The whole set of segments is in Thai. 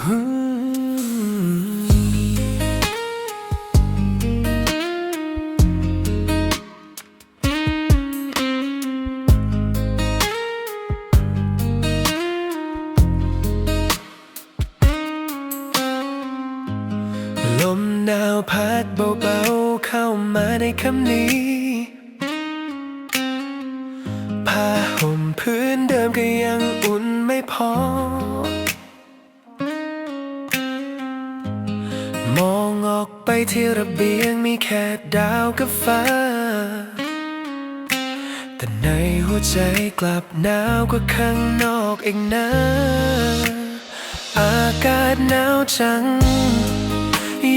ลมหนาวพัดเบาๆเข้ามาในคำนี้ผ้าห่มพื้นเดิมก็ยังอุ่นไม่พอ ออกไปที่ระเบียงมีแค่ดาวกับฟ้า แต่ในหัวใจกลับหนาวกว่าข้างนอกเองนะ อากาศหนาวจัง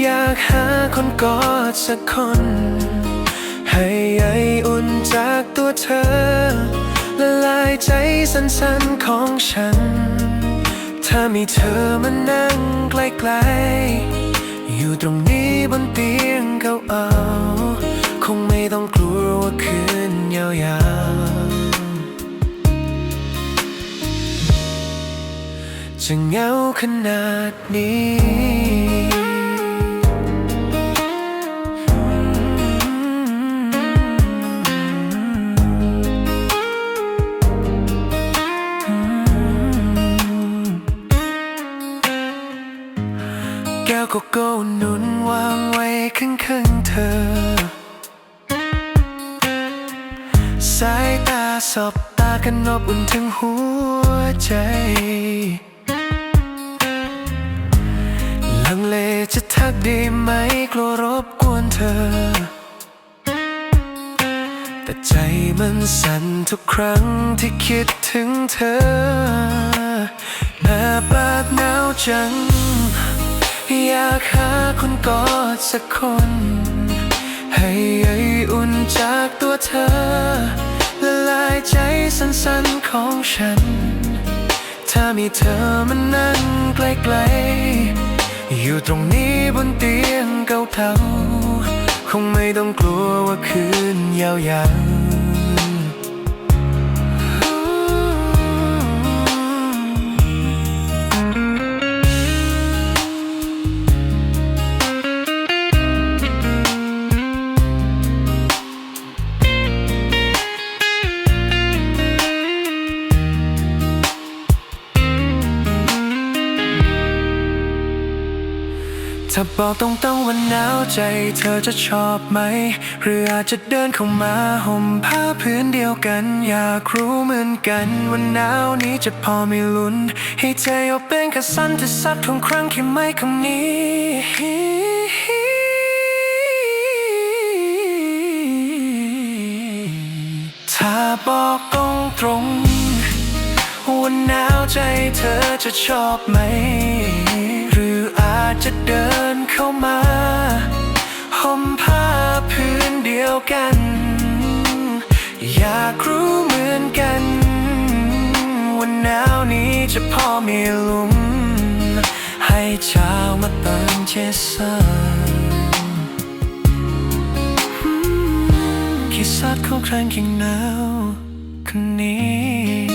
อยากหาคนกอดสักคน ให้ไออุ่นจากตัวเธอ ละลายใจสั้นๆของฉัน ถ้ามีเธอมานั่งใกล้ๆ อยู่ตรงนี้บนเตียงเก่าๆคงไม่ต้องกลัวว่าคืนยาวๆจะเหงาขนาดนี้ แก้วโกโก้หนุนวางไว้ข้างๆเธอ สายตาสบตากันอบอุ่นถึงหัวใจ ลังเลจะทักดีไหมกลัวรบกวนเธอ แต่ใจมันสั่นทุกครั้งที่คิดถึงเธอหน้าปากหนาวจัง อยากหาคนกอดสักคน ให้ไออุ่นจากตัวเธอ ละลายใจสั้นๆของฉัน ถ้ามีเธอมานั่งใกล้ๆอยู่ตรงนี้บนเตียงเก่าๆคงไม่ต้องกลัวว่าคืนยาวๆ ถ้าบอกตรงๆว่าหนาวใจเธอจะชอบไหม หรืออาจจะเดินเข้ามาห่มผ้าพื้นเดียวกัน อยากรู้เหมือนกันว่าหนาวนี้จะพอมีลุ้น ให้เธอยกเป็นแค่สั้นที่สักทวงครั้งแค่ไม่คำนี้ถ้าบอกตรงๆว่าหนาวใจเธอจะชอบไหม หรืออาจจะเดิน เข้ามาห่มผ้าพื้นเดียวกัน อยากรู้เหมือนกันว่าหนาวนี้จะพอมีลุมให้เช้ามาเติมเจสันคิดสัตว์ของครั้งแข่งหนาวคนนี้